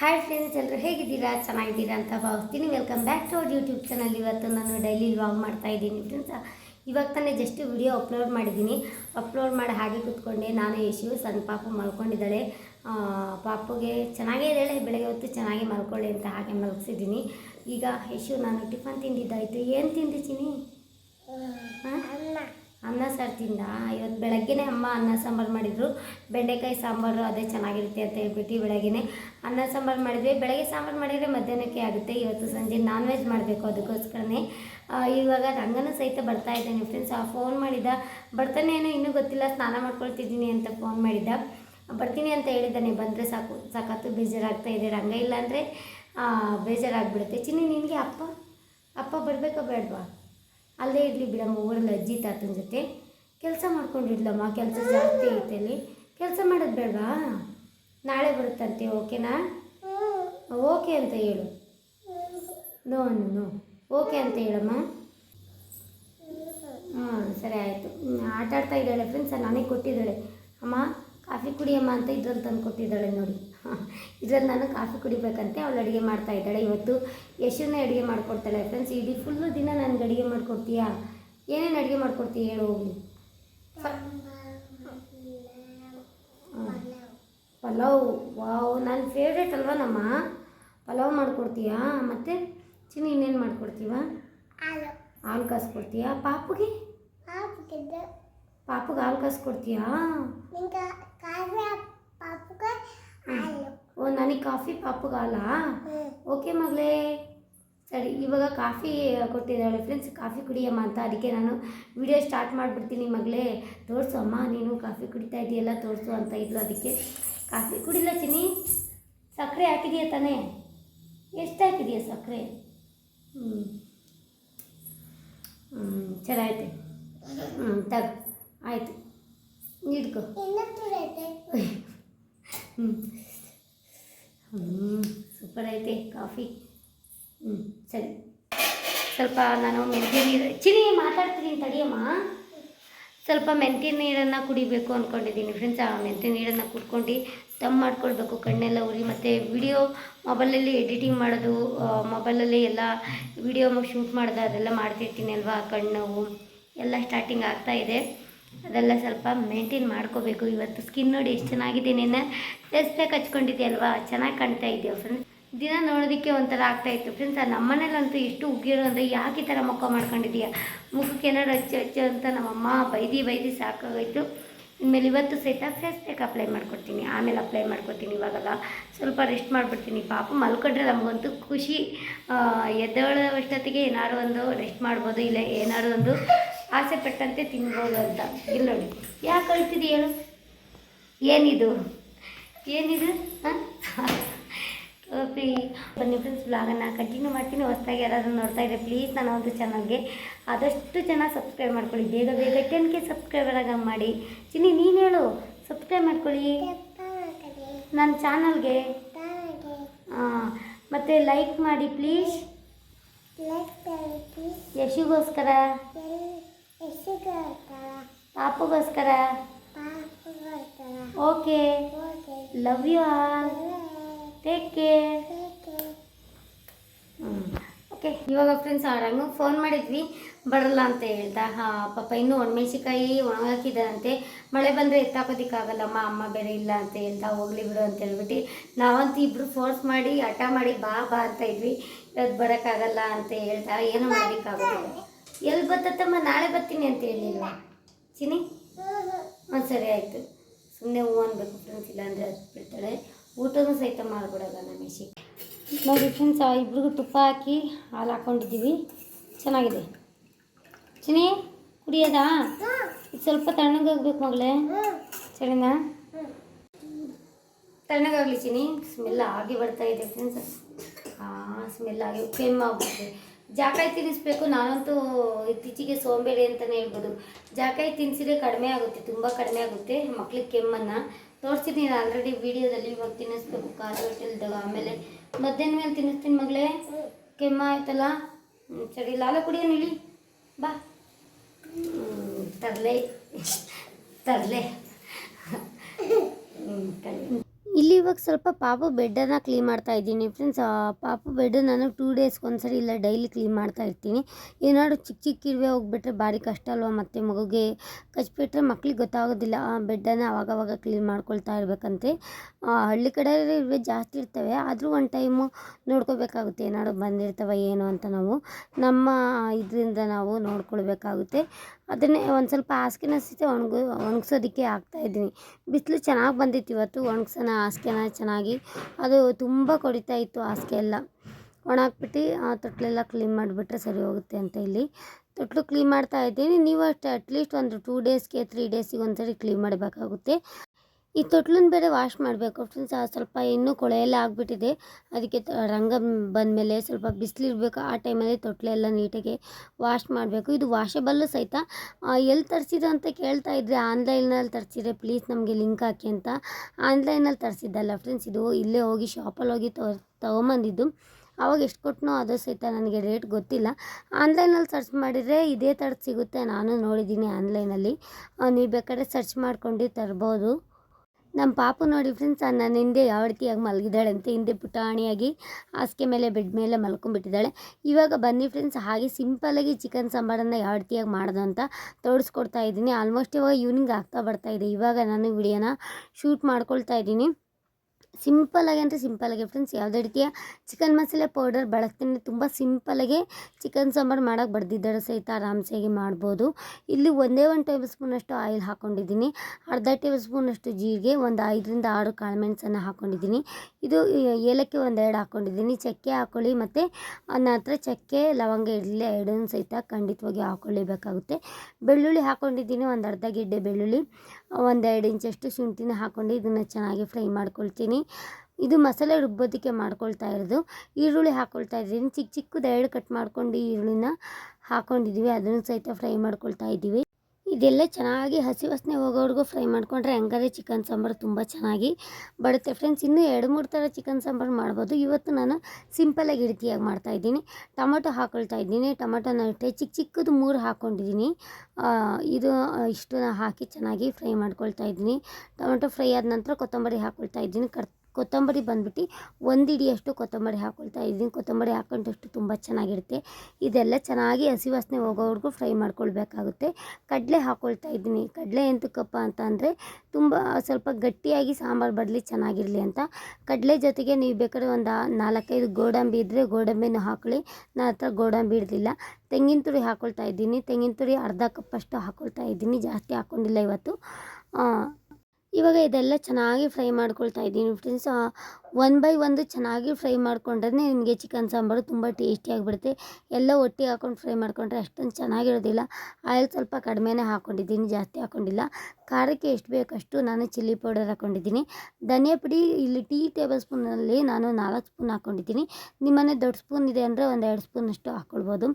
Hi friends ಎಲ್ಲರೂ ಹೇಗಿದ್ದೀರಾ? ಚೆನ್ನಾಗಿದ್ದೀರಾ ಅಂತ ಭಾವಿಸ್ತೀನಿ. Welcome back to our YouTube channel ಇವತ್ತು ನಾನು ಡೈಲಿ ವ್ಲಾಗ್ ಮಾಡ್ತಾ ಇದ್ದೀನಿ ಫ್ರೆಂಡ್ಸ್ ಇವಾಗ ತಾನೇ ಜಸ್ಟ್ ವಿಡಿಯೋ ಅಪ್ಲೋಡ್ ಮಾಡಿದ್ದೀನಿ. ಅಪ್ಲೋಡ್ ಮಾಡಿ ಹಾಗೆ ಕೂತ್ಕೊಂಡೆ. ನಾನು ಯಶು ಸಣ್ಣ ಪಾಪು ಮಲ್ಕೊಂಡಿದ್ದಾಳೆ. ಪಾಪುಗೆ ಚೆನ್ನಾಗೇ ಇದ್ದಾಳೆ. ಬೆಳಗ್ಗೆ ಹೊತ್ತು ಚೆನ್ನಾಗಿ ಮಲ್ಕೊಳ್ಳಿ ಅಂತ ಹಾಗೆ ಮಲಗಿಸಿದ್ದೀನಿ. ಈಗ ಯಶು ನಾನು ಟಿಫನ್ ತಿಂದಿದ್ದಾಯಿತು. ಏನು ತಿಂದಿದ್ದೀನಿ ಹಾಂ ಅನ್ನ ಸಾರು ತಿಂದ. ಇವತ್ತು ಬೆಳಗ್ಗೆನೇ ಅಮ್ಮ ಅನ್ನ ಸಾಂಬಾರು ಮಾಡಿದರು. ಬೆಂಡೆಕಾಯಿ ಸಾಂಬಾರು ಅದೇ ಚೆನ್ನಾಗಿರುತ್ತೆ ಅಂತ ಹೇಳ್ಬಿಟ್ಟು ಬೆಳಗ್ಗೆನೇ ಅನ್ನ ಸಾಂಬಾರು ಮಾಡಿದ್ವಿ. ಬೆಳಗ್ಗೆ ಸಾಂಬಾರು ಮಾಡಿದರೆ ಮಧ್ಯಾಹ್ನಕ್ಕೆ ಆಗುತ್ತೆ. ಇವತ್ತು ಸಂಜೆ ನಾನ್ ವೆಜ್ ಮಾಡಬೇಕು ಅದಕ್ಕೋಸ್ಕರನೇ. ಇವಾಗ ರಂಗನೂ ಸಹಿತ ಬರ್ತಾ ಇದ್ದಾನೆ ಫ್ರೆಂಡ್ಸ್ ಆ ಫೋನ್ ಮಾಡಿದ. ಬರ್ತಾನೆ ಏನೋ ಇನ್ನೂ ಗೊತ್ತಿಲ್ಲ. ಸ್ನಾನ ಮಾಡ್ಕೊಳ್ತಿದ್ದೀನಿ ಅಂತ ಫೋನ್ ಮಾಡಿದ್ದ ಬರ್ತೀನಿ ಅಂತ ಹೇಳಿದ್ದಾನೆ. ಬಂದರೆ ಸಾಕು ಸಾಕತ್ತು ಬೇಜಾರಾಗ್ತಾ ಇದೆ. ರಂಗ ಇಲ್ಲ ಅಂದರೆ ಬೇಜಾರಾಗ್ಬಿಡುತ್ತೆ. ಚಿನ್ನಿ ನಿನಗೆ ಅಪ್ಪ ಅಪ್ಪ ಬರಬೇಕೋ ಬೇಡವಾ? ಅಲ್ಲೇ ಇರಲಿ ಬಿಡಮ್ಮ, ಊರಲ್ಲಿ ಅಜ್ಜಿ ತಾತನ ಜೊತೆ. ಕೆಲಸ ಮಾಡ್ಕೊಂಡಿರ್ಲಮ್ಮ ಕೆಲಸ ಜಾಸ್ತಿ ಐತೆ ಅಲ್ಲಿ. ಕೆಲಸ ಮಾಡೋದು ಬೇಡವಾ? ನಾಳೆ ಬರುತ್ತಂತೆ, ಓಕೆನಾ? ಓಕೆ ಅಂತ ಹೇಳು. ನೋ ನೋ ಓಕೆ ಅಂತ ಹೇಳಮ್ಮ. ಹಾಂ ಸರಿ ಆಯಿತು. ಆಟಾಡ್ತಾ ಇದ್ದಾಳೆ ಫ್ರೆಂಡ್ಸ್ ನನಗೆ ಕೊಟ್ಟಿದ್ದಾಳೆ. ಅಮ್ಮ ಕಾಫಿ ಕುಡಿಯಮ್ಮ ಅಂತ ಇದ್ರಲ್ಲಿ ತಂದು ಕೊಟ್ಟಿದ್ದಾಳೆ ನೋಡಿ. ಇದ್ರಲ್ಲಿ ನಾನು ಕಾಫಿ ಕುಡಿಬೇಕಂತೆ ಅವಳು ಅಡುಗೆ ಮಾಡ್ತಾ ಇದ್ದಾಳೆ. ಇವತ್ತು ಯಶುನೇ ಅಡುಗೆ ಮಾಡ್ಕೊಡ್ತಾಳೆ ಫ್ರೆಂಡ್ಸ್ ಇಡೀ ಫುಲ್ಲು ದಿನ ನನಗೆ ಅಡುಗೆ ಮಾಡಿಕೊಡ್ತೀಯಾ? ಏನೇನು ಅಡುಗೆ ಮಾಡ್ಕೊಡ್ತೀಯ ಹೇಳು ಹೋಗಿ ಪಲಾವ್. ವಾವ್ ನನ್ನ ಫೇವ್ರೇಟ್ ಅಲ್ವಾ ನಮ್ಮ? ಪಲಾವ್ ಮಾಡಿಕೊಡ್ತೀಯಾ? ಮತ್ತು ಚಿನ್ನಿ ಇನ್ನೇನು ಮಾಡ್ಕೊಡ್ತೀವ? ಹಾಲು ಕಾಸ್ಕೊಡ್ತೀಯಾ? ಪಾಪುಗೆ? ಪಾಪುಗೆ ಹಾಲು ಕಾಸ್ಕೊಡ್ತೀಯಾ? ಓ ನನಗೆ ಕಾಫಿ ಪಾಪುಗಾಲ ಓಕೆ ಮಗಳೇ. ಸರಿ ಇವಾಗ ಕಾಫಿ ಕೊಟ್ಟಿದ್ದಾಳೆ. ಫ್ರೆಂಡ್ಸ್ ಕಾಫಿ ಕುಡಿಯಮ್ಮ ಅಂತ. ಅದಕ್ಕೆ ನಾನು ವಿಡಿಯೋ ಸ್ಟಾರ್ಟ್ ಮಾಡಿಬಿಡ್ತೀನಿ ಮಗಳೇ. ತೋರಿಸು ಅಮ್ಮ ನೀನು ಕಾಫಿ ಕುಡಿತಾ ಇದೆಯಲ್ಲ ತೋರಿಸು ಅಂತ ಇದ್ಲು. ಅದಕ್ಕೆ ಕಾಫಿ ಕುಡಿಲ್ಲ ಚಿನಿ ಸಕ್ಕರೆ ಹಾಕಿದೆಯಾ ತಾನೇ? ಎಷ್ಟು ಹಾಕಿದೆಯಾ ಸಕ್ಕರೆ ಹ್ಞೂ ಹ್ಞೂ ಚೆನ್ನಾಗೈತೆ ಹ್ಞೂ ತಗ. ಆಯಿತು. ಹಿಡ್ಕೊ ಹ್ಞೂ ಸೂಪರ್ ಐತೆ ಕಾಫಿ. ಹ್ಞೂ ಸರಿ. ಸ್ವಲ್ಪ ನಾನು ಮೆಂತ್ಯ ನೀರು ಚಿನಿ ಮಾತಾಡ್ತೀನಿ ತಡಿಯಮ್ಮ. ಸ್ವಲ್ಪ ಮೆಂತ್ಯ ನೀರನ್ನು ಕುಡಿಬೇಕು ಅಂದ್ಕೊಂಡಿದ್ದೀನಿ ಫ್ರೆಂಡ್ಸ್ ಆ ಮೆಂತ್ಯ ನೀರನ್ನು ಕುಡ್ಕೊಂಡು ತಮ್ಮ ಮಾಡ್ಕೊಳ್ಬೇಕು ಕಣ್ಣೆಲ್ಲ ಉರಿ ಮತ್ತು ವಿಡಿಯೋ ಮೊಬೈಲಲ್ಲಿ ಎಡಿಟಿಂಗ್ ಮಾಡೋದು ಮೊಬೈಲಲ್ಲಿ ಎಲ್ಲ ವಿಡಿಯೋ ಶೂಟ್ ಮಾಡೋದು ಅದೆಲ್ಲ ಮಾಡ್ತಿರ್ತೀನಿ ಅಲ್ವಾ? ಕಣ್ಣು ಎಲ್ಲ ಸ್ಟಾರ್ಟಿಂಗ್ ಆಗ್ತಾ ಇದೆ. ಅದೆಲ್ಲ ಸ್ವಲ್ಪ ಮೇಂಟೈನ್ ಮಾಡ್ಕೋಬೇಕು. ಇವತ್ತು ಸ್ಕಿನ್ ನೋಡಿ ಎಷ್ಟು ಚೆನ್ನಾಗಿದೆ ನೆನ್ನೆ. ಫೇಸ್ ಪ್ಯಾಕ್ ಹಚ್ಕೊಂಡಿದ್ದೆ ಅಲ್ವಾ ಚೆನ್ನಾಗಿ ಕಾಣ್ತಾ ಇದೆಯಾ ಫ್ರೆಂಡ್ಸ್ ದಿನ ನೋಡೋದಕ್ಕೆ ಒಂಥರ ಆಗ್ತಾ ಇತ್ತು. ಫ್ರೆಂಡ್ಸ್ ನಮ್ಮನೇಲಂತೂ ಎಷ್ಟು ಉಗ್ಗಿರೋ ಅಂದರೆ ಯಾಕೆ ಈ ಥರ ಮುಖ ಮಾಡ್ಕೊಂಡಿದೀಯ ಮುಖಕ್ಕೆ ಏನಾದ್ರು ಹಚ್ಚು ಹಚ್ಚು ಅಂತ ನಮ್ಮಮ್ಮ ಬೈದಿ ಬೈದಿ ಸಾಕಾಗೋಯ್ತು. ಇನ್ಮೇಲೆ ಇವತ್ತು ಸಹಿತ ಫೇಸ್ ಪ್ಯಾಕ್ ಅಪ್ಲೈ ಮಾಡ್ಕೊಡ್ತೀನಿ. ಆಮೇಲೆ ಅಪ್ಲೈ ಮಾಡ್ಕೊತೀನಿ ಇವಾಗಲ್ಲ. ಸ್ವಲ್ಪ ರೆಸ್ಟ್ ಮಾಡಿಬಿಡ್ತೀನಿ. ಪಾಪ ಮಲ್ಕೊಂಡ್ರೆ ನಮಗಂತೂ ಖುಷಿ. ಎದ್ದೇಳೋ ಅಷ್ಟೊತ್ತಿಗೆ ಏನಾದ್ರು ಒಂದು ರೆಸ್ಟ್ ಮಾಡ್ಬೋದು, ಇಲ್ಲ ಏನಾದ್ರು ಒಂದು ಆಸೆ ಪಟ್ಟಂತೆ ತಿನ್ಬೋದು ಅಂತ. ಇಲ್ಲ ನೋಡಿ. ಯಾಕೆ ಅಳ್ತಿದ್ದೀಯ ಹೇಳು? ಏನಿದು? ಏನಿದು? ಹಾಂ? ಓಕೆ ಬನ್ನಿ ಫ್ರೆಂಡ್ಸ್ ಬ್ಲಾಗನ್ನು ಕಂಟಿನ್ಯೂ ಮಾಡ್ತೀನಿ. ಹೊಸ್ದಾಗಿ ಯಾರಾದರೂ ನೋಡ್ತಾ ಇದ್ದರೆ ಪ್ಲೀಸ್ ನಾನು ಒಂದು ಚಾನಲ್ಗೆ ಆದಷ್ಟು ಜನ ಸಬ್ಸ್ಕ್ರೈಬ್ ಮಾಡ್ಕೊಳ್ಳಿ. ಬೇಗ ಬೇಗ ಟೆನ್ ಕೆ ಸಬ್ಸ್ಕ್ರೈಬರ್ ಆಗ ಮಾಡಿ. ಚಿನ್ನಿ ನೀನು ಹೇಳು. ಸಬ್ಸ್ಕ್ರೈಬ್ ಮಾಡ್ಕೊಳ್ಳಿ. ನನ್ನ ಚಾನಲ್ಗೆ ಮತ್ತು ಲೈಕ್ ಮಾಡಿ ಪ್ಲೀಸ್ ಯಶಿಗೋಸ್ಕರ. ಪಾಪುಗೋಸ್ಕರ? Okay. Love you all take care okay ಇವಾಗ ಫ್ರೆಂಡ್ಸ್ ಆ ರಂಗು ಫೋನ್ ಮಾಡಿದ್ವಿ. ಬರಲ್ಲ ಅಂತ ಹೇಳ್ದ. ಹಾಂ ಪಾಪ ಇನ್ನೂ ಒಣಮೆಣ್ಸಿಕಾಯಿ ಒಣಗಾಕಿದ್ದಾರಂತೆ ಮಳೆ ಬಂದರೆ ಎತ್ತಾಕೋದಿಕ್ಕಾಗಲ್ಲಮ್ಮ ಅಮ್ಮ ಬೇರೆ ಇಲ್ಲ ಅಂತ ಹೇಳ್ದ. ಹೋಗ್ಲಿ ಬಿಡು ಅಂತ ಹೇಳ್ಬಿಟ್ಟು ನಾವಂತೂ ಇಬ್ಬರು ಫೋರ್ಸ್ ಮಾಡಿ ಹಠ ಮಾಡಿ ಬಾ ಬಾ ಅಂತ ಇದ್ವಿ. ಇವತ್ತು ಬರೋಕ್ಕಾಗಲ್ಲ ಅಂತ ಹೇಳ್ದ. ಏನೂ ಮಾಡೋದಕ್ಕಾಗೋದಿಲ್ಲ ಎಲ್ಲಿ ಬತ್ತಮ್ಮ ನಾಳೆ ಬರ್ತೀನಿ ಅಂತ ಹೇಳಿಲ್ಲ ಚಿನಿ ಹಾಂ ಸರಿ ಆಯಿತು. ಸುಮ್ಮನೆ ಹೂ ಅನ್ಬೇಕು ಫ್ರೆಂಡ್ಸ್ ಇಲ್ಲಾಂದರೆ ಅದು ಬಿಡ್ತಾಳೆ. ಊಟನೂ ಸಹಿತ ಮಾಡಿಬಿಡಲ್ಲ ನಮೇಶಿ ನೋಡಿ ಫ್ರೆಂಡ್ಸ್ ಇಬ್ರಿಗೂ ತುಪ್ಪ ಹಾಕಿ ಹಾಲು ಹಾಕ್ಕೊಂಡಿದ್ದೀವಿ ಚೆನ್ನಾಗಿದೆ. ಚಿನಿ ಕುಡಿಯೋದಾ ಇದು ಸ್ವಲ್ಪ ತಣ್ಣಗಾಗಬೇಕು ಮಗಳೇ. ಸರಿನಾ? ತಣ್ಣಗಾಗಲಿ ಚಿನಿ ಸ್ಮೆಲ್ ಆಗಿ ಬರ್ತಾ ಇದೆ ಫ್ರೆಂಡ್ಸ್ ಹಾಂ ಸ್ಮೆಲ್ ಆಗಿ ಕೆಮ್ಮು ಆಗ್ಬಿಟ್ಟಿದೆ ಜಾಕಾಯಿ ತಿನ್ನಿಸ್ಬೇಕು, ನಾನಂತೂ ಇತ್ತೀಚೆಗೆ ಸೋಂಬೇರಿ ಅಂತಲೇ ಹೇಳ್ಬೋದು. ಜಾಕಾಯಿ ತಿನ್ನಿಸಿದ್ರೆ ಕಡಿಮೆ ಆಗುತ್ತೆ, ತುಂಬ ಕಡಿಮೆ ಆಗುತ್ತೆ ಮಕ್ಳಿಗೆ ಕೆಮ್ಮನ್ನು. ತೋರಿಸಿದ್ದೀನಿ ಆಲ್ರೆಡಿ ವೀಡಿಯೋದಲ್ಲಿ, ಇವಾಗ ತಿನ್ನಿಸ್ಬೇಕು ಕಾಲು ಇಟ್ಟಿಲ್ದಾಗ ಆಮೇಲೆ. ಮಧ್ಯಾಹ್ನ ಮೇಲೆ ತಿನ್ನಿಸ್ತೀನಿ ಮಗಳೇ, ಕೆಮ್ಮ ಆಯ್ತಲ್ಲ? ಸರಿ, ಲಾಲ ಕುಡಿಯೋ ನಿಳಿ ಬಾ. ತರಲೆ. ತರಲೆ. ಇವಾಗ ಸ್ವಲ್ಪ ಪಾಪು ಬೆಡ್ಡನ್ನು ಕ್ಲೀನ್ ಮಾಡ್ತಾ ಇದ್ದೀನಿ ಫ್ರೆಂಡ್ಸ್ ಪಾಪು ಬೆಡ್ ನಾನು ಟೂ ಡೇಸ್ಗೆ ಒಂದ್ಸರಿ ಇಲ್ಲ ಡೈಲಿ ಕ್ಲೀನ್ ಮಾಡ್ತಾ ಇರ್ತೀನಿ. ಏನಾದ್ರು ಚಿಕ್ಕ ಚಿಕ್ಕ ಇರುವೆ ಹೋಗ್ಬಿಟ್ರೆ ಭಾರಿ ಕಷ್ಟ ಅಲ್ವಾ ಮತ್ತು ಮಗುಗೆ? ಕಚ್ಬಿಟ್ರೆ ಮಕ್ಳಿಗೆ ಗೊತ್ತಾಗೋದಿಲ್ಲ. ಆ ಬೆಡ್ಡನ್ನು ಅವಾಗವಾಗ ಕ್ಲೀನ್ ಮಾಡ್ಕೊಳ್ತಾ ಇರಬೇಕಂತೆ. ಹಳ್ಳಿ ಕಡೆ ಇರುವೆ ಜಾಸ್ತಿ ಇರ್ತವೆ. ಆದರೂ ಒಂದು ಟೈಮು ನೋಡ್ಕೋಬೇಕಾಗುತ್ತೆ. ಏನಾದ್ರು ಬಂದಿರ್ತವೆ, ಏನು ಅಂತ ನಾವು. ನಮ್ಮ ಇದರಿಂದ ನಾವು ನೋಡ್ಕೊಳ್ಬೇಕಾಗುತ್ತೆ. ಅದನ್ನೇ ಒಂದು ಸ್ವಲ್ಪ ಹಾಸ್ಗೆನ ಸಹಿತ ಒಣಗು, ಒಣಗ್ಸೋದಕ್ಕೆ ಹಾಕ್ತಾಯಿದ್ದೀನಿ ಬಿಸಿಲು ಚೆನ್ನಾಗಿ ಬಂದಿತ್ತು ಇವತ್ತು, ಒಣಗ್ಸೋಣ, ಹಾಸ್ಗೆನ ಚೆನ್ನಾಗಿ. ಅದು ತುಂಬ ಕೊಡಿತಾ ಇತ್ತು ಹಾಸ್ಗೆ ಎಲ್ಲ. ಒಣಾಕ್ಬಿಟ್ಟು ಆ ತೊಟ್ಲೆಲ್ಲ ಕ್ಲೀನ್ ಮಾಡಿಬಿಟ್ರೆ ಸರಿ ಹೋಗುತ್ತೆ ಅಂತ ಇಲ್ಲಿ ತೊಟ್ಲು ಕ್ಲೀನ್ ಮಾಡ್ತಾ ಇದ್ದೀನಿ. ನೀವು ಅಷ್ಟೇ, ಅಟ್ಲೀಸ್ಟ್ ಒಂದು ಟೂ ಡೇಸ್ಗೆ, ತ್ರೀ ಡೇಸಿಗೆ ಒಂದು ಸರಿ ಕ್ಲೀನ್ ಮಾಡಬೇಕಾಗುತ್ತೆ. ಈ ತೊಟ್ಲನ್ನ ಬೇರೆ ವಾಶ್ ಮಾಡಬೇಕು. ಫ್ರೆಂಡ್ಸ್ ಸ್ವಲ್ಪ ಇನ್ನೂ ಕೊಳೆ ಎಲ್ಲ ಆಗಿಬಿಟ್ಟಿದೆ. ಅದಕ್ಕೆ ರಂಗ ಬಂದಮೇಲೆ ಸ್ವಲ್ಪ ಬಿಸಿಲಿರ್ಬೇಕು. ಆ ಟೈಮಲ್ಲಿ ತೊಟ್ಲೆಲ್ಲ ನೀಟಾಗಿ ವಾಶ್ ಮಾಡಬೇಕು. ಇದು ವಾಷಬಲ್ಲು ಸಹಿತ. ಎಲ್ಲಿ ತರಿಸಿದ ಅಂತ ಕೇಳ್ತಾ ಇದ್ದರೆ ಆನ್ಲೈನಲ್ಲಿ ತರಿಸಿದ್ರೆ ಪ್ಲೀಸ್ ನಮಗೆ ಲಿಂಕ್ ಹಾಕಿ ಅಂತ. ಆನ್ಲೈನಲ್ಲಿ ತರಿಸಿದ್ದಲ್ಲ ಫ್ರೆಂಡ್ಸ್ ಇದು ಇಲ್ಲೇ ಹೋಗಿ ಶಾಪಲ್ಲಿ ಹೋಗಿ ತೋ, ತೊಗೊಂಬಂದಿದ್ದು. ಅವಾಗ ಎಷ್ಟು ಕೊಟ್ಟನೋ ಅದು ಸಹಿತ ನನಗೆ ರೇಟ್ ಗೊತ್ತಿಲ್ಲ. ಆನ್ಲೈನಲ್ಲಿ ಸರ್ಚ್ ಮಾಡಿದರೆ ಇದೇ ಥರದ್ದು ಸಿಗುತ್ತೆ. ನಾನು ನೋಡಿದ್ದೀನಿ ಆನ್ಲೈನಲ್ಲಿ. ನೀವು ಬೇಕಾದ್ರೆ ಸರ್ಚ್ ಮಾಡ್ಕೊಂಡು ತರ್ಬೋದು. ನಮ್ಮ ಪಾಪು ನೋಡಿ ಫ್ರೆಂಡ್ಸ್ ನನ್ನ ಹಿಂದೆ ಯಾವ ರೀತಿಯಾಗಿ ಮಲಗಿದ್ದಾಳೆ ಅಂತ ಹಿಂದೆ ಪುಟಾಣಿಯಾಗಿ ಹಾಸಿಗೆ ಮೇಲೆ, ಬೆಡ್ ಮೇಲೆ ಮಲ್ಕೊಂಡ್ಬಿಟ್ಟಿದ್ದಾಳೆ. ಇವಾಗ ಬನ್ನಿ ಫ್ರೆಂಡ್ಸ್ ಹಾಗೆ ಸಿಂಪಲಾಗಿ ಚಿಕನ್ ಸಾಂಬಾರನ್ನು ಯಾವ ರೀತಿಯಾಗಿ ಮಾಡೋದು ಅಂತ ತೋರಿಸ್ಕೊಡ್ತಾ ಇದ್ದೀನಿ. ಆಲ್ಮೋಸ್ಟ್ ಇವಾಗ ಈವ್ನಿಂಗ್ ಆಗ್ತಾ ಬರ್ತಾ ಇದೆ. ಇವಾಗ ನಾನು ವಿಡಿಯೋನ ಶೂಟ್ ಮಾಡ್ಕೊಳ್ತಾ ಇದ್ದೀನಿ. ಸಿಂಪಲಾಗಿ ಅಂದರೆ ಸಿಂಪಲಾಗಿ ಫ್ರೆಂಡ್ಸ್, ಯಾವುದೇ ರೀತಿಯ ಚಿಕನ್ ಮಸಾಲೆ ಪೌಡರ್ ಬಳಸ್ತೀನಿ. ತುಂಬ ಸಿಂಪಲಾಗಿ ಚಿಕನ್ ಸಾಂಬಾರು ಮಾಡೋಕ್ಕೆ ಬರ್ದಿದ್ದಾರೆ ಸಹಿತ ಆರಾಮ್ಸೆಗೆ ಮಾಡ್ಬೋದು. ಇಲ್ಲಿ ಒಂದೇ ಒಂದು ಟೇಬಲ್ ಸ್ಪೂನಷ್ಟು ಆಯಿಲ್ ಹಾಕ್ಕೊಂಡಿದ್ದೀನಿ ಅರ್ಧ ಟೇಬಲ್ ಸ್ಪೂನಷ್ಟು ಜೀರಿಗೆ, ಒಂದು ಐದರಿಂದ ಆರು ಕಾಳುಮೆಣಸನ್ನು ಹಾಕ್ಕೊಂಡಿದ್ದೀನಿ ಇದು ಏಲಕ್ಕಿ ಒಂದೆರಡು ಹಾಕ್ಕೊಂಡಿದ್ದೀನಿ ಚಕ್ಕೆ ಹಾಕ್ಕೊಳ್ಳಿ ಮತ್ತು ನನ್ನ ಚಕ್ಕೆ, ಲವಂಗ ಇಡಲಿ ಎರಡನ್ನೂ ಸಹಿತ ಖಂಡಿತವಾಗಿ ಹಾಕ್ಕೊಳ್ಳೇಬೇಕಾಗುತ್ತೆ ಬೆಳ್ಳುಳ್ಳಿ ಹಾಕ್ಕೊಂಡಿದ್ದೀನಿ ಒಂದು ಅರ್ಧ ಗೆಡ್ಡೆ ಬೆಳ್ಳುಳ್ಳಿ. ಒಂದೆರಡು ಇಂಚಷ್ಟು ಶುಂಠಿನ ಹಾಕ್ಕೊಂಡು ಇದನ್ನು ಚೆನ್ನಾಗಿ ಫ್ರೈ ಮಾಡ್ಕೊಳ್ತೀನಿ. ಇದು ಮಸಾಲೆ ರುಬ್ಬೋದಕ್ಕೆ ಮಾಡ್ಕೊಳ್ತಾ ಇರೋದು. ಈರುಳ್ಳಿ ಹಾಕ್ಕೊಳ್ತಾ ಇದ್ದೀನಿ. ಚಿಕ್ಕ ಚಿಕ್ಕದು ಎರಡು ಕಟ್ ಮಾಡ್ಕೊಂಡು ಈರುಳ್ಳಿನ ಹಾಕ್ಕೊಂಡಿದ್ದೀವಿ ಅದನ್ನು ಸಹಿತ ಫ್ರೈ ಮಾಡ್ಕೊಳ್ತಾ ಇದ್ದೀವಿ. ಇದೆಲ್ಲ ಚೆನ್ನಾಗಿ ಹಸಿ ವಾಸನೆ ಹೋಗೋವರೆಗೂ ಫ್ರೈ ಮಾಡಿಕೊಂಡ್ರೆ ಹಂಗಾರೆ ಚಿಕನ್ ಸಾಂಬಾರು ತುಂಬ ಚೆನ್ನಾಗಿ ಬರುತ್ತೆ. ಫ್ರೆಂಡ್ಸ್, ಇನ್ನೂ ಎರಡು ಮೂರು ಥರ ಚಿಕನ್ ಸಾಂಬಾರು ಮಾಡ್ಬೋದು. ಇವತ್ತು ನಾನು ಸಿಂಪಲಾಗಿ ರೀತಿಯಾಗಿ ಮಾಡ್ತಾಯಿದ್ದೀನಿ ಟೊಮೊಟೊ ಹಾಕೊಳ್ತಾ ಇದ್ದೀನಿ. ಟೊಮೊಟೊನ ಅಷ್ಟೇ ಚಿಕ್ಕ ಚಿಕ್ಕದು ಮೂರು ಹಾಕ್ಕೊಂಡಿದ್ದೀನಿ ಇದು ಇಷ್ಟನ್ನ ಹಾಕಿ ಚೆನ್ನಾಗಿ ಫ್ರೈ ಮಾಡ್ಕೊಳ್ತಾ ಇದ್ದೀನಿ. ಟೊಮೊಟೊ ಫ್ರೈ ಆದ ನಂತರ ಕೊತ್ತಂಬರಿ ಹಾಕ್ಕೊಳ್ತಾ ಇದ್ದೀನಿ. ಕರ್ ಕೊತ್ತಂಬರಿ ಬಂದ್ಬಿಟ್ಟು ಒಂದು ಕೊತ್ತಂಬರಿ ಹಾಕ್ಕೊಳ್ತಾ ಇದ್ದೀನಿ ಕೊತ್ತಂಬರಿ ಹಾಕೊಂಡಷ್ಟು ತುಂಬ ಚೆನ್ನಾಗಿರುತ್ತೆ. ಇದೆಲ್ಲ ಚೆನ್ನಾಗಿ ಹಸಿ ವಾಸನೆ ಹೋಗೋವರೆಗೂ ಫ್ರೈ ಮಾಡ್ಕೊಳ್ಬೇಕಾಗುತ್ತೆ. ಕಡಲೆ ಹಾಕ್ಕೊಳ್ತಾ ಇದ್ದೀನಿ ಕಡಲೆ ಎಂತಕ್ಕಪ್ಪ ಅಂತ ಅಂದರೆ ತುಂಬ ಸ್ವಲ್ಪ ಗಟ್ಟಿಯಾಗಿ ಸಾಂಬಾರು ಬರಲಿ ಚೆನ್ನಾಗಿರಲಿ ಅಂತ. ಕಡಲೆ ಜೊತೆಗೆ ನೀವು ಬೇಕಾದ್ರೆ ಒಂದು ನಾಲ್ಕೈದು ಗೋಡಂಬಿ ಇದ್ದರೆ ಗೋಡಂಬಿನೂ ಹಾಕೊಳ್ಳಿ. ನನ್ನ ಹತ್ರ ಗೋಡಂಬಿ ಇಡಲಿಲ್ಲ. ತೆಂಗಿನ ತುರಿ ಹಾಕ್ಕೊಳ್ತಾ ಇದ್ದೀನಿ ತೆಂಗಿನ ತುರಿ ಅರ್ಧ ಕಪ್ಪಷ್ಟು ಹಾಕ್ಕೊಳ್ತಾ ಇದ್ದೀನಿ ಜಾಸ್ತಿ ಹಾಕ್ಕೊಂಡಿಲ್ಲ ಇವತ್ತು. ಇವಾಗ ಇದೆಲ್ಲ ಚೆನ್ನಾಗಿ ಫ್ರೈ ಮಾಡ್ಕೊಳ್ತಾ ಇದ್ದೀನಿ ಫ್ರೆಂಡ್ಸ್ ಒನ್ ಬೈ ಒಂದು ಚೆನ್ನಾಗಿ ಫ್ರೈ ಮಾಡ್ಕೊಂಡ್ರೆ ನಿಮಗೆ ಚಿಕನ್ ಸಾಂಬಾರು ತುಂಬ ಟೇಸ್ಟಿಯಾಗಿಬಿಡುತ್ತೆ ಎಲ್ಲ ಒಟ್ಟಿಗೆ ಹಾಕೊಂಡು ಫ್ರೈ ಮಾಡ್ಕೊಂಡ್ರೆ ಅಷ್ಟೊಂದು ಚೆನ್ನಾಗಿರೋದಿಲ್ಲ. ಆಯಿಲ್ ಸ್ವಲ್ಪ ಕಡಿಮೆನೇ ಹಾಕ್ಕೊಂಡಿದ್ದೀನಿ ಜಾಸ್ತಿ ಹಾಕ್ಕೊಂಡಿಲ್ಲ ಖಾರಕ್ಕೆ ಎಷ್ಟು ಬೇಕಷ್ಟು ನಾನು ಚಿಲ್ಲಿ ಪೌಡರ್ ಹಾಕ್ಕೊಂಡಿದ್ದೀನಿ ಧನಿಯಾ ಪುಡಿ ಇಲ್ಲಿ ಟೀ ಟೇಬಲ್ ಸ್ಪೂನಲ್ಲಿ ನಾನು ನಾಲ್ಕು ಸ್ಪೂನ್ ಹಾಕ್ಕೊಂಡಿದ್ದೀನಿ ನಿಮ್ಮನೆ ದೊಡ್ಡ ಸ್ಪೂನ್ ಇದೆ ಅಂದರೆ ಒಂದು ಎರಡು ಸ್ಪೂನಷ್ಟು ಹಾಕ್ಕೊಳ್ಬೋದು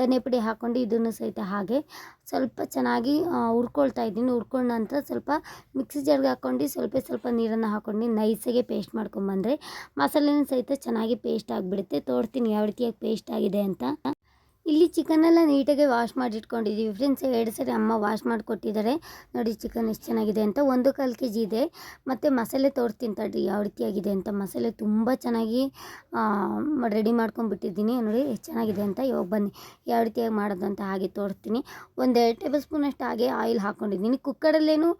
ಧನಿಯಾ ಪುಡಿ ಹಾಕ್ಕೊಂಡು ಇದನ್ನು ಸಹಿತ ಹಾಗೆ. ಸ್ವಲ್ಪ ಚೆನ್ನಾಗಿ ಹುರ್ಕೊಳ್ತಾ ಇದ್ದೀನಿ. ಹುರ್ಕೊಂಡ ನಂತರ ಸ್ವಲ್ಪ ಮಿಕ್ಸಿ ಜಾರ್ಗೆ ಹಾಕ್ಕೊಂಡು ಸ್ವಲ್ಪ ಸ್ವಲ್ಪ ನೀರನ್ನು ಹಾಕ್ಕೊಂಡು ನೈಸಾಗೆ ಪೇಸ್ಟ್ ಮಾಡ್ಕೊಂಬಂದರೆ ಮಸಾಲೆನೂ ಸಹಿತ ಚೆನ್ನಾಗಿ ಪೇಸ್ಟ್ ಆಗಿಬಿಡುತ್ತೆ. ತೋರಿಸ್ತೀನಿ ಯಾವ ರೀತಿಯಾಗಿ ಪೇಸ್ಟ್ ಆಗಿದೆ ಅಂತ ಇಲ್ಲಿ ಚಿಕನೆಲ್ಲ ನೀಟಾಗಿ ವಾಶ್ ಮಾಡಿ ಇಟ್ಕೊಂಡಿದ್ದೀವಿ ಫ್ರೆಂಡ್ಸ್ ಎರಡು ಸರಿ ಅಮ್ಮ ವಾಶ್ ಮಾಡಿಕೊಟ್ಟಿದ್ದಾರೆ ನೋಡಿ ಚಿಕನ್ ಎಷ್ಟು ಚೆನ್ನಾಗಿದೆ ಅಂತ. ಒಂದು ಕಾಲು ಕೆ ಜಿ ಇದೆ. ಮತ್ತು ಮಸಾಲೆ ತೋರಿಸ್ತೀನಿ ತಡ್ರಿ, ಯಾವ ರೀತಿಯಾಗಿದೆ ಅಂತ. ಮಸಾಲೆ ತುಂಬ ಚೆನ್ನಾಗಿ ರೆಡಿ ಮಾಡ್ಕೊಂಡ್ಬಿಟ್ಟಿದ್ದೀನಿ. ನೋಡಿ, ಎಷ್ಟು ಚೆನ್ನಾಗಿದೆ ಅಂತ. ಇವಾಗ ಬನ್ನಿ, ಯಾವ ರೀತಿಯಾಗಿ ಮಾಡೋದು ಅಂತ ಹಾಗೆ ತೋರಿಸ್ತೀನಿ. ಒಂದು ಎರಡು ಟೇಬಲ್ ಸ್ಪೂನಷ್ಟು ಹಾಗೆ ಆಯಿಲ್ ಹಾಕ್ಕೊಂಡಿದ್ದೀನಿ ಕುಕ್ಕರಲ್ಲೇನು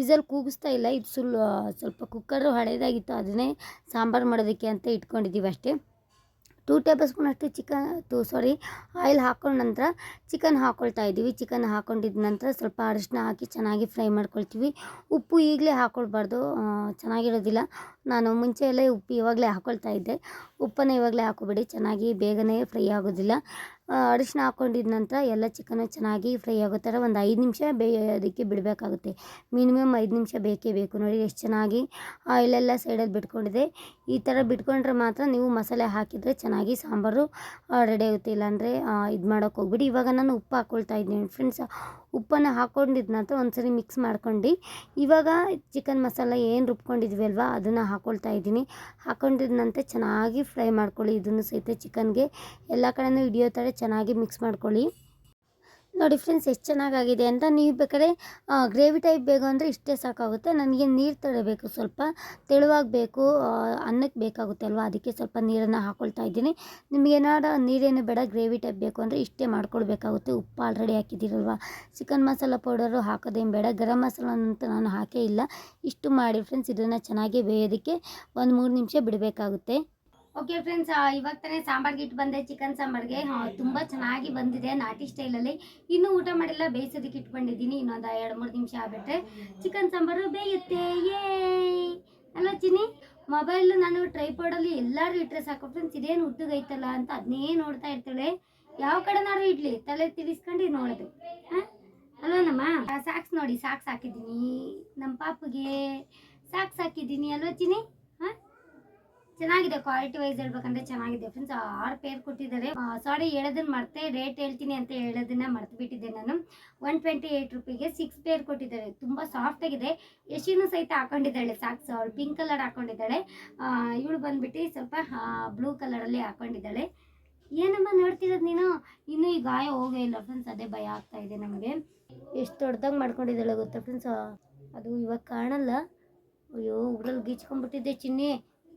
ವಿಸಲ್ ಕೂಗಿಸ್ತಾ ಇಲ್ಲ. ಇದು ಸುಲ್ ಸ್ವಲ್ಪ ಕುಕ್ಕರು ಹಳೇದಾಗಿತ್ತು. ಅದನ್ನೇ ಸಾಂಬಾರು ಮಾಡೋದಕ್ಕೆ ಅಂತ ಇಟ್ಕೊಂಡಿದ್ದೀವಿ ಅಷ್ಟೇ. ಟೂ ಟೇಬಲ್ ಸ್ಪೂನಷ್ಟು ಚಿಕನ್ ಟು ಸಾರಿ ಆಯಿಲ್ ಹಾಕೊಂಡ ನಂತರ ಚಿಕನ್ ಹಾಕ್ಕೊಳ್ತಾ ಇದ್ದೀವಿ. ಚಿಕನ್ ಹಾಕ್ಕೊಂಡಿದ್ದ ನಂತರ ಸ್ವಲ್ಪ ಅರಿಶಿನ ಹಾಕಿ ಚೆನ್ನಾಗಿ ಫ್ರೈ ಮಾಡ್ಕೊಳ್ತೀವಿ. ಉಪ್ಪು ಈಗಲೇ ಹಾಕ್ಕೊಳ್ಬಾರ್ದು ಚೆನ್ನಾಗಿರೋದಿಲ್ಲ. ನಾನು ಮುಂಚೆ ಎಲ್ಲ ಉಪ್ಪು ಇವಾಗಲೇ ಹಾಕ್ಕೊಳ್ತಾ ಇದ್ದೆ. ಉಪ್ಪನ್ನು ಇವಾಗಲೇ ಹಾಕೋಬೇಡಿ, ಚೆನ್ನಾಗಿ ಬೇಗನೆ ಫ್ರೈ ಆಗೋದಿಲ್ಲ. ಅರಿಶಿನ ಹಾಕ್ಕೊಂಡಿದ್ದ ನಂತರ ಎಲ್ಲ ಚಿಕನ್ನು ಚೆನ್ನಾಗಿ ಫ್ರೈ ಆಗೋ ಥರ ಒಂದು ಐದು ನಿಮಿಷ ಬೇಯೋದಕ್ಕೆ ಬಿಡಬೇಕಾಗುತ್ತೆ. ಮಿನಿಮಮ್ ಐದು ನಿಮಿಷ ಬೇಕೇ ಬೇಕು ನೋಡಿ, ಎಷ್ಟು ಚೆನ್ನಾಗಿ ಆಯಿಲೆಲ್ಲ ಸೈಡಲ್ಲಿ ಬಿಟ್ಕೊಂಡಿದೆ. ಈ ಥರ ಬಿಟ್ಕೊಂಡ್ರೆ ಮಾತ್ರ ನೀವು ಮಸಾಲೆ ಹಾಕಿದರೆ ಚೆನ್ನಾಗಿ ಸಾಂಬಾರು ರೆಡಿ ಆಗುತ್ತೆ. ಇಲ್ಲಾಂದರೆ ಇದು ಮಾಡೋಕ್ಕೆ ಹೋಗ್ಬಿಡಿ. ಇವಾಗ ನಾನು ಉಪ್ಪು ಹಾಕ್ಕೊಳ್ತಾ ಇದ್ದೀನಿ. ಫ್ರೆಂಡ್ಸ್ ಉಪ್ಪನ್ನು ಹಾಕ್ಕೊಂಡಿದ್ದ ನಂತರ ಒಂದ್ಸರಿ ಮಿಕ್ಸ್ ಮಾಡ್ಕೊಂಡು. ಇವಾಗ ಚಿಕನ್ ಮಸಾಲ ಏನು ರುಬ್ಕೊಂಡಿದ್ವಿ ಅಲ್ವಾ, ಅದನ್ನು ಹಾಕ್ಕೊಳ್ತಾ ಇದ್ದೀನಿ. ಹಾಕ್ಕೊಂಡಿದ ನಂತರ ಚೆನ್ನಾಗಿ ಫ್ರೈ ಮಾಡ್ಕೊಳ್ಳಿ. ಇದನ್ನು ಸಹಿತ ಚಿಕನ್ಗೆ ಎಲ್ಲ ಕಡೆಯೂ ಹಿಡಿಯೋ ಥರ ಚೆನ್ನಾಗಿ ಮಿಕ್ಸ್ ಮಾಡ್ಕೊಳ್ಳಿ. ನೋಡಿ ಫ್ರೆಂಡ್ಸ್ ಎಷ್ಟು ಚೆನ್ನಾಗಾಗಿದೆ ಅಂತ ನೀವು ಬೇಕಾದ್ರೆ ಗ್ರೇವಿ ಟೈಪ್ ಬೇಕು ಅಂದರೆ ಇಷ್ಟೇ ಸಾಕಾಗುತ್ತೆ. ನನಗೆ ನೀರು ತಡಬೇಕು ಸ್ವಲ್ಪ, ತೆಳುವಾಗಿ ಬೇಕು ಅನ್ನಕ್ಕೆ ಬೇಕಾಗುತ್ತೆ ಅಲ್ವಾ? ಅದಕ್ಕೆ ಸ್ವಲ್ಪ ನೀರನ್ನು ಹಾಕ್ಕೊಳ್ತಾ ಇದ್ದೀನಿ. ನಿಮಗೇನಾರ ನೀರೇನು ಬೇಡ, ಗ್ರೇವಿ ಟೈಪ್ ಬೇಕು ಅಂದರೆ ಇಷ್ಟೇ ಮಾಡ್ಕೊಳ್ಬೇಕಾಗುತ್ತೆ. ಉಪ್ಪು ಆಲ್ರೆಡಿ ಹಾಕಿದ್ದೀರಲ್ವ? ಚಿಕನ್ ಮಸಾಲ ಪೌಡರು ಹಾಕೋದೇನು ಬೇಡ. ಗರಂ ಮಸಾಲ ಅಂತ ನಾನು ಹಾಕೇ ಇಲ್ಲ. ಇಷ್ಟು ಮಾಡಿ ಫ್ರೆಂಡ್ಸ್ ಇದನ್ನು ಚೆನ್ನಾಗಿ ಬೇಯೋದಕ್ಕೆ ಒಂದು ಮೂರು ನಿಮಿಷ ಬಿಡಬೇಕಾಗುತ್ತೆ. ಓಕೆ ಫ್ರೆಂಡ್ಸ್ ಇವಾಗ ತಾನೇ ಸಾಂಬಾರ್ಗೆ ಇಟ್ಟು ಬಂದೆ ಚಿಕನ್ ಸಾಂಬಾರ್ಗೆ. ತುಂಬ ಚೆನ್ನಾಗಿ ಬಂದಿದೆ ನಾಟಿ ಸ್ಟೈಲಲ್ಲಿ. ಇನ್ನೂ ಊಟ ಮಾಡಿಲ್ಲ, ಬೇಯಿಸೋದಕ್ಕೆ ಇಟ್ಕೊಂಡಿದ್ದೀನಿ, ಇನ್ನೊಂದು ಎರಡು, ಮೂರು ನಿಮಿಷ ಆಗ್ಬಿಟ್ರೆ ಚಿಕನ್ ಸಾಂಬಾರು ಬೇಯುತ್ತೆ. ಅಲ್ಲ ಚಿನಿ ಮೊಬೈಲ್ ನಾನು ಟ್ರೈಪಾಡಲ್ಲಿ ಎಲ್ಲರೂ ಇಟ್ಟರೆ ಸಾಕು ಫ್ರೆಂಡ್ಸ್ ಇದೇನು ಉದ್ದಗೈತಲ್ಲ ಅಂತ ಅದನ್ನೇ ನೋಡ್ತಾ ಇರ್ತಾಳೆ. ಯಾವ ಕಡೆನಾರು ಇಡ್ಲಿ, ತಲೆ ತಿರ್ಸ್ಕೊಂಡು ನೋಡೋದು. ಹಾಂ? ಅಲ್ವನಮ್ಮ ಸಾಕ್ಸ್ ನೋಡಿ ಸಾಕ್ಸ್ ಹಾಕಿದ್ದೀನಿ. ನಮ್ಮ ಪಾಪಗೆ ಸಾಕ್ಸ್ ಹಾಕಿದ್ದೀನಿ. ಅಲ್ವ ಚಿನಿ ಚೆನ್ನಾಗಿದೆ ಕ್ವಾಲಿಟಿ ವೈಸ್ ಹೇಳ್ಬೇಕಂದ್ರೆ ಚೆನ್ನಾಗಿದೆ. ಫ್ರೆಂಡ್ಸ್ ಆರು ಪೇರ್ ಕೊಟ್ಟಿದ್ದಾರೆ. ಸಾರಿ ಹೇಳೋದನ್ನ ಮರ್ತೆ ರೇಟ್ ಹೇಳ್ತೀನಿ ಅಂತ ಹೇಳೋದನ್ನ ಮರ್ತು ಬಿಟ್ಟಿದ್ದೆ ನಾನು. ಒನ್ ಟ್ವೆಂಟಿ ಏಯ್ಟ್ ರುಪಿಗೆ ಸಿಕ್ಸ್ ಪೇರ್ ಕೊಟ್ಟಿದ್ದಾರೆ. ತುಂಬ ಸಾಫ್ಟ್ ಆಗಿದೆ. ಯಶಿನೂ ಸಹಿತ ಹಾಕೊಂಡಿದ್ದಾಳೆ ಸಾಕ್ಸ್ ಅವಳು ಪಿಂಕ್ ಕಲರ್ ಹಾಕೊಂಡಿದ್ದಾಳೆ. ಇವಳು ಬಂದ್ಬಿಟ್ಟು ಸ್ವಲ್ಪ ಬ್ಲೂ ಕಲರಲ್ಲಿ ಹಾಕೊಂಡಿದ್ದಾಳೆ. ಏನಮ್ಮ ನೋಡ್ತಿರೋದು ನೀನು? ಇನ್ನೂ ಈ ಗಾಯ ಹೋಗೇ ಇಲ್ಲ ಫ್ರೆಂಡ್ಸ್ ಅದೇ ಭಯ ಆಗ್ತಾ ಇದೆ ನಮಗೆ. ಎಷ್ಟು ದೊಡ್ಡದಾಗಿ ಮಾಡ್ಕೊಂಡಿದ್ದಾಳೆ ಗೊತ್ತಾ ಫ್ರೆಂಡ್ಸ್ ಅದು ಇವಾಗ ಕಾಣಲ್ಲ. ಅಯ್ಯೋ ಉಗ್ರಲ್ಲಿ ಗೀಚ್ಕೊಂಡ್ಬಿಟ್ಟಿದ್ದೆ ಚಿನ್ನಿ.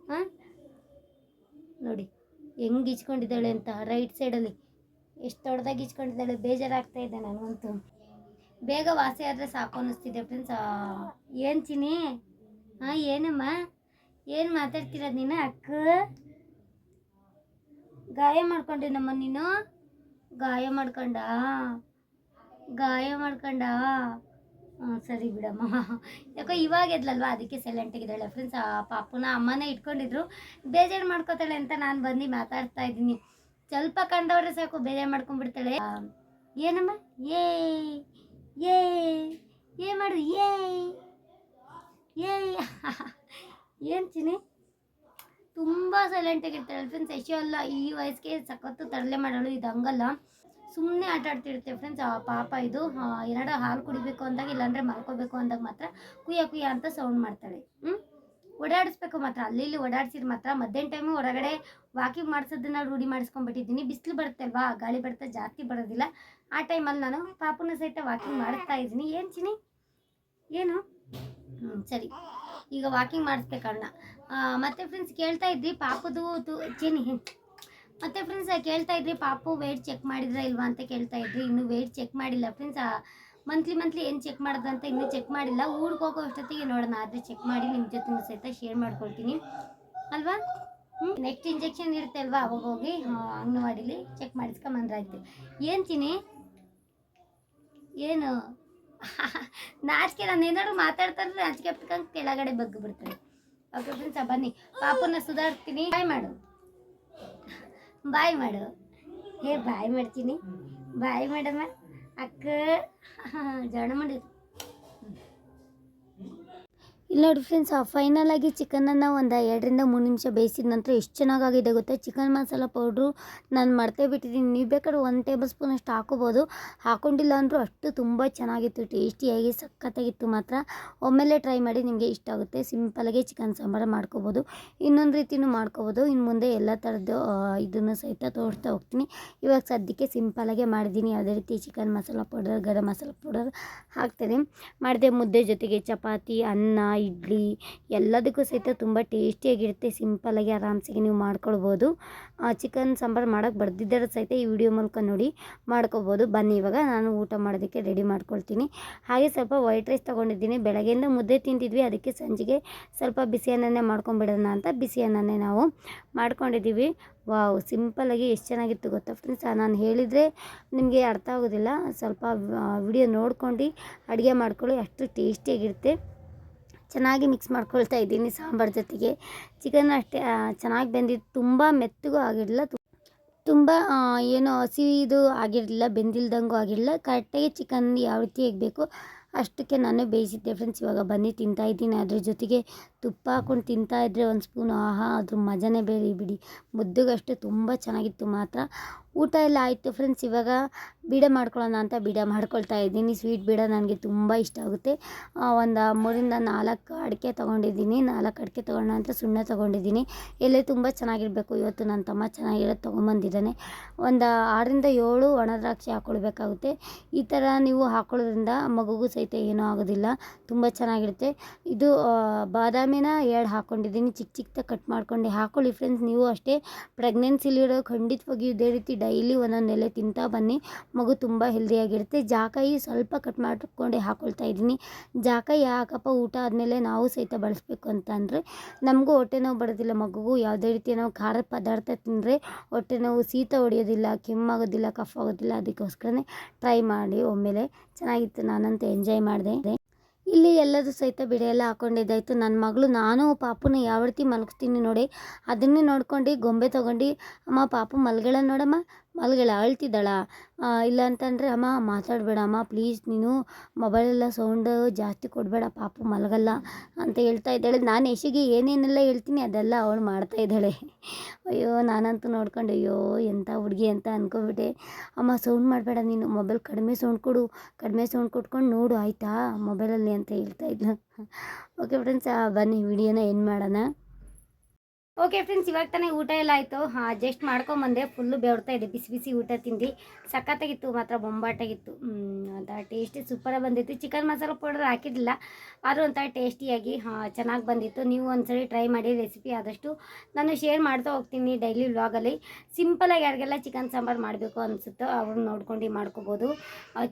ಹಾಂ ನೋಡಿ, ಹೆಂಗೆ ಇಚ್ಕೊಂಡಿದ್ದಾಳೆ ಅಂತ ರೈಟ್ ಸೈಡಲ್ಲಿ ಎಷ್ಟು ದೊಡ್ಡದಾಗಿ ಇಚ್ಕೊಂಡಿದ್ದಾಳೆ ಬೇಜಾರಾಗ್ತಾ ಇದೆ ನನಗಂತೂ. ಬೇಗ ವಾಸಿ ಆದರೆ ಸಾಕು ಅನ್ನಿಸ್ತಿದೆ ಫ್ರೆಂಡ್ಸ್ ಏನು ಚಿನಿ ಹಾಂ ಏನಮ್ಮ? ಏನು ಮಾತಾಡ್ತಿರೋದು ನೀನು, ಅಕ್ಕ? ಗಾಯ ಮಾಡ್ಕೊಂಡೇನಮ್ಮ ನೀನು? ಗಾಯ ಮಾಡ್ಕೊಂಡ? ಗಾಯ ಮಾಡ್ಕೊಂಡ? ಸರಿ ಬಿಡಮ್ಮ. ಯಾಕೋ ಇವಾಗ ಎದ್ಲಲ್ವ? ಅದಕ್ಕೆ ಸೈಲೆಂಟ್ ಆಗಿದ್ದಾಳೆ ಫ್ರೆಂಡ್ಸ್ ಆ ಪಾಪುನ ಅಮ್ಮನೇ ಇಟ್ಕೊಂಡಿದ್ರು. ಬೇಜಾರು ಮಾಡ್ಕೋತಾಳೆ ಅಂತ ನಾನು ಬಂದು ಮಾತಾಡ್ತಾ ಇದ್ದೀನಿ. ಸ್ವಲ್ಪ ಕಂಡವ್ರೆ ಸಾಕು, ಬೇಜಾರು ಮಾಡ್ಕೊಂಡ್ಬಿಡ್ತಾಳೆ. ಏನಮ್ಮ? ಏ ಏ ಏ ಮಾಡು, ಏ ಏ. ಏನು ಚಿನಿ ತುಂಬ ಸೈಲೆಂಟಾಗಿರ್ತಾಳೆ ಫ್ರೆಂಡ್ಸ್ ಯಶು ಅಲ್ಲ ಈ ವಯಸ್ಸಿಗೆ ಸಖತ್ತು ತರಲೆ ಮಾಡೋಳು, ಇದು ಹಂಗಲ್ಲ. ಸುಮ್ಮನೆ ಆಟ ಆಡ್ತಿರುತ್ತೆ ಫ್ರೆಂಡ್ಸ್ ಆ, ಪಾಪ ಇದು ಏನಾದ್ರೂ ಎರಡು ಹಾಲು ಕುಡಿಬೇಕು ಅಂದಾಗ ಇಲ್ಲಾಂದ್ರೆ ಮಲ್ಕೋಬೇಕು ಅಂದಾಗ ಮಾತ್ರ ಕುಯ್ಯ ಕುಯ್ಯ ಅಂತ ಸೌಂಡ್ ಮಾಡ್ತಾಳೆ. ಹ್ಞೂ ಓಡಾಡಿಸ್ಬೇಕು ಮಾತ್ರ. ಅಲ್ಲಿ ಇಲ್ಲಿ ಓಡಾಡ್ಸಿದ್ರೆ ಮಾತ್ರ. ಮಧ್ಯಾಹ್ನ ಟೈಮು ಹೊರಗಡೆ ವಾಕಿಂಗ್ ಮಾಡಿಸೋದನ್ನ ರೂಢಿ ಮಾಡಿಸ್ಕೊಂಡ್ಬಿಟ್ಟಿದ್ದೀನಿ. ಬಿಸಿಲು ಬರುತ್ತೆ ಅಲ್ವಾ? ಗಾಳಿ ಬರುತ್ತೆ, ಜಾಸ್ತಿ ಬರೋದಿಲ್ಲ. ಆ ಟೈಮಲ್ಲಿ ನಾನು ಪಾಪನ ಸಹಿತ ವಾಕಿಂಗ್ ಮಾಡ್ತಾ ಇದ್ದೀನಿ. ಏನು ಚಿನಿ ಏನು? ಹ್ಞೂ ಸರಿ. ಈಗ ವಾಕಿಂಗ್ ಮಾಡಿಸ್ಬೇಕಣ್ಣ ಮತ್ತೆ ಫ್ರೆಂಡ್ಸ್ ಕೇಳ್ತಾ ಇದ್ವಿ ಪಾಪದು ಚಿನಿ ಮತ್ತೆ ಫ್ರೆಂಡ್ಸ್ ಕೇಳ್ತಾ ಇದ್ರಿ ಪಾಪು ವೆಯ್ಟ್ ಚೆಕ್ ಮಾಡಿದ್ರಾ ಇಲ್ವಾ ಅಂತ ಕೇಳ್ತಾ ಇದ್ರಿ. ಇನ್ನೂ ವೇಟ್ ಚೆಕ್ ಮಾಡಿಲ್ಲ ಫ್ರೆಂಡ್ಸ್ ಮಂತ್ಲಿ ಮಂತ್ಲಿ ಏನು ಚೆಕ್ ಮಾಡೋದು ಅಂತ ಇನ್ನೂ ಚೆಕ್ ಮಾಡಿಲ್ಲ. ಊರಿಗೆ ಹೋಗೋ ಅಷ್ಟೊತ್ತಿಗೆ ನೋಡೋಣ, ಆದರೆ ಚೆಕ್ ಮಾಡಿ ನಿಮ್ಮ ಜೊತೆ ಸಹಿತ ಶೇರ್ ಮಾಡ್ಕೊಳ್ತೀನಿ. ಅಲ್ವಾ? ನೆಕ್ಸ್ಟ್ ಇಂಜೆಕ್ಷನ್ ಇರುತ್ತೆ ಅಲ್ವಾ ಅವಾಗ ಹೋಗಿ ಅಂಗನವಾಡಿಲಿ ಚೆಕ್ ಮಾಡಿಸ್ಕೊಂಬಂದ್ರಾಯ್ತು ಏನು ತಿನಿ ಏನು? ನಾಚಿಕೆ, ನಾನು ಏನಾದ್ರು ಮಾತಾಡ್ತಾರೆ ನಾಚಿಕೆ ಕೆಳಗಡೆ ಬಗ್ಗು ಬಿಡ್ತಾರೆ. ಓಕೆ ಫ್ರೆಂಡ್ಸ್ ಬನ್ನಿ. ಪಾಪುನ ಸುಧಾರಿಸ್ತೀನಿ. ಟ್ರೈ ಮಾಡು. ಬಾಯ್ ಮಾಡು. ಹೇ ಬಾಯ್ ಮಾಡ್ತೀನಿ. ಬಾಯ್ ಮಾಡಮ್ಮ. ಅಕ್ಕ ಜೋಣ ಮಾಡಿದ್ರು ಇಲ್ಲ ನೋಡಿ ಫ್ರೆಂಡ್ಸ್ ಫೈನಲ್ ಆಗಿ ಚಿಕನನ್ನು ಒಂದು ಎರಡರಿಂದ ಮೂರು ನಿಮಿಷ ಬೇಯಿಸಿದ ನಂತರ ಎಷ್ಟು ಚೆನ್ನಾಗಾಗಿದೆ ಗೊತ್ತಾ? ಚಿಕನ್ ಮಸಾಲ ಪೌಡ್ರು ನಾನು ಮರ್ತೇ ಬಿಟ್ಟಿದ್ದೀನಿ. ನೀವು ಬೇಕಾದ್ರೆ ಒಂದು ಟೇಬಲ್ ಸ್ಪೂನ್ ಅಷ್ಟು ಹಾಕೋಬೋದು. ಹಾಕೊಂಡಿಲ್ಲ ಅಂದರೂ ಅಷ್ಟು ತುಂಬ ಚೆನ್ನಾಗಿತ್ತು ಟೇಸ್ಟಿಯಾಗಿ ಸಖತ್ತಾಗಿತ್ತು ಮಾತ್ರ. ಒಮ್ಮೆಲೆ ಟ್ರೈ ಮಾಡಿ ನಿಮಗೆ ಇಷ್ಟ ಆಗುತ್ತೆ. ಸಿಂಪಲಾಗಿ ಚಿಕನ್ ಸಾಂಬಾರು ಮಾಡ್ಕೋಬೋದು. ಇನ್ನೊಂದು ರೀತಿಯೂ ಮಾಡ್ಕೋಬೋದು. ಇನ್ನು ಮುಂದೆ ಎಲ್ಲ ಥರದ್ದು ಇದನ್ನು ಸಹಿತ ತೋರಿಸ್ತಾ ಹೋಗ್ತೀನಿ. ಇವಾಗ ಸದ್ಯಕ್ಕೆ ಸಿಂಪಲಾಗೆ ಮಾಡಿದ್ದೀನಿ ಯಾವುದೇ ರೀತಿ chicken masala powder garam masala powder ಹಾಕ್ತೇನೆ. ಮಾಡಿದೆ ಮುದ್ದೆ ಜೊತೆಗೆ ಚಪಾತಿ, ಅನ್ನ ಇಡ್ಲಿ ಎಲ್ಲದಕ್ಕೂ ಸಹಿತ ತುಂಬ ಟೇಸ್ಟಿಯಾಗಿರುತ್ತೆ ಸಿಂಪಲಾಗಿ ಆರಾಮ್ಸಾಗಿ ನೀವು ಮಾಡ್ಕೊಳ್ಬೋದು. ಚಿಕನ್ ಸಾಂಬಾರು ಮಾಡೋಕ್ಕೆ ಬರ್ದಿದ್ದರೆ ಸಹಿತ ಈ ವಿಡಿಯೋ ಮೂಲಕ ನೋಡಿ ಮಾಡ್ಕೊಬೋದು ಬನ್ನಿ, ಇವಾಗ ನಾನು ಊಟ ಮಾಡೋದಕ್ಕೆ ರೆಡಿ ಮಾಡ್ಕೊಳ್ತೀನಿ. ಹಾಗೆ ಸ್ವಲ್ಪ ವೈಟ್ ರೈಸ್ ತೊಗೊಂಡಿದ್ದೀನಿ. ಬೆಳಗ್ಗೆಯಿಂದ ಮುದ್ದೆ ತಿಂತಿದ್ವಿ ಅದಕ್ಕೆ ಸಂಜೆಗೆ ಸ್ವಲ್ಪ ಬಿಸಿ ಅನ್ನನೇ ಮಾಡ್ಕೊಂಬಿಡೋಣ ಅಂತ ಬಿಸಿ ಅನ್ನನೇ ನಾವು ಮಾಡ್ಕೊಂಡಿದ್ದೀವಿ. ವಾವ್ ಸಿಂಪಲಾಗಿ ಎಷ್ಟು ಚೆನ್ನಾಗಿತ್ತು ಗೊತ್ತಾ ಫ್ರೆಂಡ್ಸ್? ನಾನು ಹೇಳಿದರೆ ನಿಮಗೆ ಅರ್ಥ ಆಗೋದಿಲ್ಲ. ಸ್ವಲ್ಪ ವಿಡಿಯೋ ನೋಡ್ಕೊಂಡು ಅಡುಗೆ ಮಾಡ್ಕೊಳ್ಳಿ. ಅಷ್ಟು ಟೇಸ್ಟಿಯಾಗಿರುತ್ತೆ. ಚೆನ್ನಾಗಿ ಮಿಕ್ಸ್ ಮಾಡ್ಕೊಳ್ತಾ ಇದ್ದೀನಿ ಸಾಂಬಾರು ಜೊತೆಗೆ. ಚಿಕನ್ ಅಷ್ಟೇ ಚೆನ್ನಾಗಿ ಬೆಂದಿದ್ದು ತುಂಬ ಮೆತ್ತಗೂ ಆಗಿರಲಿಲ್ಲ ತುಂಬ ಏನು ಹಸಿ ಇದು ಆಗಿರಲಿಲ್ಲ, ಬೆಂದಿಲ್ದಂಗೂ ಆಗಿರಲಿಲ್ಲ. ಕರೆಕ್ಟಾಗಿ ಚಿಕನ್ ಯಾವ ರೀತಿ ಬೇಕು ಅಷ್ಟಕ್ಕೆ ನಾನು ಬೇಯಿಸಿದ್ದೆ ಫ್ರೆಂಡ್ಸ್ ಇವಾಗ ಬನ್ನಿ ತಿಂತಾ ಇದ್ದೀನಿ. ಅದ್ರ ಜೊತೆಗೆ ತುಪ್ಪ ಹಾಕ್ಕೊಂಡು ತಿಂತಾ ಇದ್ದರೆ ಒಂದು ಸ್ಪೂನ್ ಆಹಾ ಅದ್ರ ಮಜನೇ ಬೇರೆ ಬಿಡಿ. ಮುದ್ದುಗಷ್ಟೇ ತುಂಬ ಚೆನ್ನಾಗಿತ್ತು ಮಾತ್ರ. ಊಟ ಎಲ್ಲ ಆಯಿತು ಫ್ರೆಂಡ್ಸ್ ಇವಾಗ ಬೀಡ ಮಾಡ್ಕೊಳ್ಳೋಣ ಅಂತ ಬೀಡ ಮಾಡ್ಕೊಳ್ತಾ ಇದ್ದೀನಿ. ಸ್ವೀಟ್ ಬೀಡ ನನಗೆ ತುಂಬ ಇಷ್ಟ ಆಗುತ್ತೆ. ಒಂದು ಮೂರಿಂದ ನಾಲ್ಕು ಅಡಿಕೆ ತೊಗೊಂಡಿದ್ದೀನಿ. ನಾಲ್ಕು ಅಡಿಕೆ ತೊಗೊಂಡ ಅಂತ ಸುಣ್ಣ ತೊಗೊಂಡಿದ್ದೀನಿ. ಎಲೆ ತುಂಬ ಚೆನ್ನಾಗಿರಬೇಕು. ಇವತ್ತು ನನ್ನ ತಮ್ಮ ಚೆನ್ನಾಗಿರೋದು ತೊಗೊಂಬಂದಿದ್ದಾನೆ. ಒಂದು ಆರರಿಂದ ಏಳು ಒಣ ದ್ರಾಕ್ಷಿ ಹಾಕ್ಕೊಳ್ಬೇಕಾಗುತ್ತೆ ಈ ಥರ ನೀವು ಹಾಕೊಳ್ಳೋದ್ರಿಂದ ಮಗುಗೂ ಸಹಿತ ಏನೂ ಆಗೋದಿಲ್ಲ. ತುಂಬ ಚೆನ್ನಾಗಿರುತ್ತೆ. ಇದು ಆ, ಬಾದಾಮಿನ ಎರಡು ಹಾಕ್ಕೊಂಡಿದ್ದೀನಿ ಚಿಕ್ಕ ಚಿಕ್ಕದಾಗಿ ಕಟ್ ಮಾಡ್ಕೊಂಡು. ಹಾಕ್ಕೊಳ್ಳಿ ಫ್ರೆಂಡ್ಸ್ ನೀವು ಅಷ್ಟೇ ಪ್ರೆಗ್ನೆನ್ಸಿಲಿರೋ ಖಂಡಿತವಾಗಿಯೂ ಇದೇ ರೀತಿ ಡೈಲಿ ಒಂದೊಂದು ಎಲೆ ತಿಂತಾ ಬನ್ನಿ. ಮಗು ತುಂಬ ಹೆಲ್ದಿಯಾಗಿರುತ್ತೆ ಜಾಕಾಯಿ ಸ್ವಲ್ಪ ಕಟ್ ಮಾಡ್ಕೊಂಡೆ ಹಾಕ್ಕೊಳ್ತಾ ಇದ್ದೀನಿ. ಜಾಕಾಯಿ ಯಾಕಪ್ಪ ಊಟ ಆದಮೇಲೆ ನಾವು ಸಹಿತ ಬಳಸಬೇಕು ಅಂತ ಅಂದರೆ ನಮಗೂ ಹೊಟ್ಟೆ ನೋವು ಬರೋದಿಲ್ಲ. ಮಗುಗೂ ಯಾವುದೇ ರೀತಿ ನಾವು ಖಾರದ ಪದಾರ್ಥ ತಿಂದರೆ ಹೊಟ್ಟೆ ನೋವು ಶೀತ ಹೊಡೆಯೋದಿಲ್ಲ, ಕೆಮ್ಮಾಗೋದಿಲ್ಲ, ಕಫ ಆಗೋದಿಲ್ಲ. ಅದಕ್ಕೋಸ್ಕರನೇ ಟ್ರೈ ಮಾಡಿ ಒಮ್ಮೆಲೆ. ಚೆನ್ನಾಗಿತ್ತು. ನಾನಂತೂ ಎಂಜಾಯ್ ಮಾಡಿದೆ. ಇಲ್ಲಿ ಎಲ್ಲದೂ ಸಹಿತ ಬಿಡೆಯೆಲ್ಲ ಹಾಕ್ಕೊಂಡಿದ್ದಾಯ್ತು ನನ್ನ ಮಗಳು, ನಾನು ಪಾಪುನ ಯಾವ ರೀತಿ ಮಲಗಿಸ್ತೀನಿ ನೋಡಿ. ಅದನ್ನೇ ನೋಡ್ಕೊಂಡು ಗೊಂಬೆ ತೊಗೊಂಡು, ಅಮ್ಮ, ಪಾಪು ಮಲ್ಗಳ ನೋಡಮ್ಮ. ಮಲ್ಗಳ ಅಳ್ತಿದ್ದಾಳ. ಇಲ್ಲ ಅಂತಂದರೆ ಅಮ್ಮ ಮಾತಾಡಬೇಡ ಅಮ್ಮ ಪ್ಲೀಸ್ ನೀನು ಮೊಬೈಲೆಲ್ಲ ಸೌಂಡ್ ಜಾಸ್ತಿ ಕೊಡಬೇಡ, ಪಾಪು ಮಲಗಲ್ಲ ಅಂತ ಹೇಳ್ತಾ ಇದ್ದಾಳೆ. ನಾನು ಯಶಿಗೆ ಏನೇನೆಲ್ಲ ಹೇಳ್ತೀನಿ ಅದೆಲ್ಲ ಅವಳು ಮಾಡ್ತಾ ಇದ್ದಾಳೆ. ಅಯ್ಯೋ, ನಾನಂತೂ ನೋಡ್ಕೊಂಡು, ಅಯ್ಯೋ, ಎಂಥ ಹುಡುಗಿ ಅಂತ ಅಂದ್ಕೊಂಬಿಟ್ಟೆ ಅಮ್ಮ ಸೌಂಡ್ ಮಾಡಬೇಡ ನೀನು ಮೊಬೈಲ್ ಕಡಿಮೆ ಸೌಂಡ್ ಕೊಡು, ಕಡಿಮೆ ಸೌಂಡ್ ಕೊಟ್ಕೊಂಡು ನೋಡು, ಆಯಿತಾ ಮೊಬೈಲಲ್ಲಿ ಅಂತ ಹೇಳ್ತಾ ಇದ್ಲು. ಓಕೆ ಫ್ರೆಂಡ್ಸ್ ಬನ್ನಿ, ವಿಡಿಯೋನ ಏನು ಮಾಡೋಣ. ಓಕೆ ಫ್ರೆಂಡ್ಸ್ ಇವಾಗ ತಾನೇ ಊಟ ಎಲ್ಲ ಆಯಿತು. ಹಾಂ ಅಡ್ಜಸ್ಟ್ ಮಾಡ್ಕೊಂಬಂದೆ. ಫುಲ್ಲು ಬೆವರ್ತಾ ಇದೆ ಬಿಸಿ ಬಿಸಿ ಊಟ ತಿಂದು. ಸಖತ್ತಾಗಿತ್ತು, ಮಾತ್ರ ಬೊಂಬಾಟಾಗಿತ್ತು. ಅಂತ ಟೇಸ್ಟಿ ಸೂಪರಾಗಿ ಬಂದಿತ್ತು. ಚಿಕನ್ ಮಸಾಲ ಪೌಡರ್ ಹಾಕಿರಲಿಲ್ಲ ಆದರೂ ಒಂಥರ ಟೇಸ್ಟಿಯಾಗಿ ಹಾಂ, ಚೆನ್ನಾಗಿ ಬಂದಿತ್ತು. ನೀವು ಒಂದ್ಸರಿ ಟ್ರೈ ಮಾಡಿ ರೆಸಿಪಿ ಆದಷ್ಟು ನಾನು ಶೇರ್ ಮಾಡ್ತಾ ಹೋಗ್ತೀನಿ ಡೈಲಿ ವ್ಲಾಗಲ್ಲಿ ಸಿಂಪಲಾಗಿ ಯಾರಿಗೆಲ್ಲ ಚಿಕನ್ ಸಾಂಬಾರು ಮಾಡಬೇಕು ಅನಿಸುತ್ತೋ ಅವ್ರನ್ನ ನೋಡ್ಕೊಂಡು ಮಾಡ್ಕೋಬೋದು.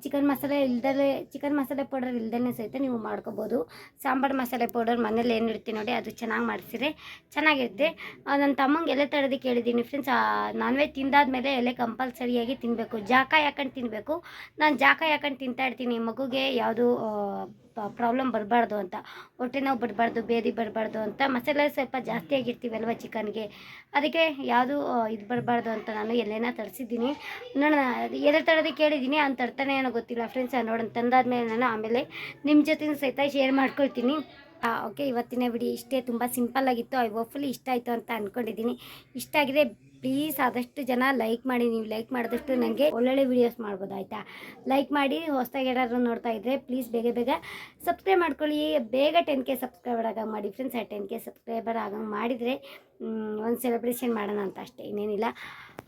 ಚಿಕನ್ ಮಸಾಲೆ ಇಲ್ದಲೇ ಚಿಕನ್ ಮಸಾಲೆ ಪೌಡರ್ ಇಲ್ದೇ ಸಹಿತ ನೀವು ಮಾಡ್ಕೋಬೋದು. ಸಾಂಬಾರು ಮಸಾಲೆ ಪೌಡರ್ ಮನೇಲಿ ಏನು ಇರ್ತೀನಿ ನೋಡಿ, ಅದು ಚೆನ್ನಾಗಿ ಮಾಡಿಸಿದ್ರೆ ಚೆನ್ನಾಗಿರುತ್ತೆ. ನನ್ನ ತಮ್ಮಂಗೆ ಎಲೆ ತಡೆದು ಕೇಳಿದ್ದೀನಿ ಫ್ರೆಂಡ್ಸ್ ನಾನ್ ವೆಜ್ ತಿಂದಾದ್ಮೇಲೆ ಎಲೆ ಕಂಪಲ್ಸರಿಯಾಗಿ ತಿನ್ನಬೇಕು ಜಾಕ ಹಾಕೊಂಡು ತಿನ್ನಬೇಕು ನಾನು ಜಾಕ ಹಾಕೊಂಡು ತಿಂತಾ ಇರ್ತೀನಿ? ಮಗುಗೆ ಯಾವುದು ಪ್ರಾಬ್ಲಮ್ ಬರಬಾರ್ದು ಅಂತ. ಹೊಟ್ಟೆ ನೋವು ಬರಬಾರ್ದು, ಬೇದಿ ಬರಬಾರ್ದು ಅಂತ. ಮಸಾಲೆ ಸ್ವಲ್ಪ ಜಾಸ್ತಿ ಆಗಿರ್ತೀವಲ್ವ ಚಿಕನ್ಗೆ? ಅದಕ್ಕೆ ಯಾವುದು ಇದು ಬರಬಾರ್ದು ಅಂತ ನಾನು ಎಲೆನ ತರಿಸಿದ್ದೀನಿ. ನೋಡೋಣ, ಎಲೆ ತಡದಿ ಕೇಳಿದ್ದೀನಿ ಅಂತ ತರ್ತಾನೆ ಏನೋ ಗೊತ್ತಿಲ್ಲ ಫ್ರೆಂಡ್ಸ್ ನೋಡೋಣ. ತಂದಾದ್ಮೇಲೆ ನಾನು ಆಮೇಲೆ ನಿಮ್ಮ ಜೊತೆ ಸಹಿತ ಶೇರ್ ಮಾಡ್ಕೊಳ್ತೀನಿ. ಓಕೆ, ಇವತ್ತಿನ ವಿಡಿಯೋ ಇಷ್ಟೇ. ತುಂಬ ಸಿಂಪಲ್ ಆಗಿತ್ತು. ಐ ಹೋಪ್ಫುಲಿ ಇಷ್ಟ ಆಯಿತು ಅಂತ ಅಂದ್ಕೊಂಡಿದ್ದೀನಿ ಇಷ್ಟ ಆಗಿದೆ ಪ್ಲೀಸ್ ಆದಷ್ಟು ಜನ ಲೈಕ್ ಮಾಡಿ. ನೀವು ಲೈಕ್ ಮಾಡಿದಷ್ಟು ನನಗೆ ಒಳ್ಳೊಳ್ಳೆ ವೀಡಿಯೋಸ್ ಮಾಡ್ಬೋದು, ಆಯಿತಾ? ಲೈಕ್ ಮಾಡಿ. ಹೊಸದಾಗಿ ಯಾರಾದ್ರು ನೋಡ್ತಾ ಇದ್ದರೆ ಪ್ಲೀಸ್ ಬೇಗ ಬೇಗ ಸಬ್ಸ್ಕ್ರೈಬ್ ಮಾಡ್ಕೊಳ್ಳಿ. ಬೇಗ ಟೆನ್ ಕೆ ಸಬ್ಸ್ಕ್ರೈಬರ್ ಆಗಂಗೆ ಮಾಡಿ. ಫ್ರೆಂಡ್ಸ್, ಆ ಟೆನ್ ಕೆ ಸಬ್ಸ್ಕ್ರೈಬರ್ ಆಗಂಗೆ ಮಾಡಿದರೆ ಒಂದು ಸೆಲೆಬ್ರೇಷನ್ ಮಾಡೋಣ ಅಂತ ಅಷ್ಟೇ. ಇನ್ನೇನಿಲ್ಲ.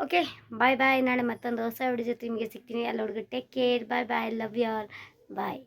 Okay, bye bye. ನಾಳೆ ಮತ್ತೊಂದು ಹೊಸ ವಿಡಿಯೋ ಜೊತೆ ನಿಮಗೆ ಸಿಗ್ತೀನಿ. ಅಲ್ಲೋಡ್ಗೆ take care bye bye. Love you all bye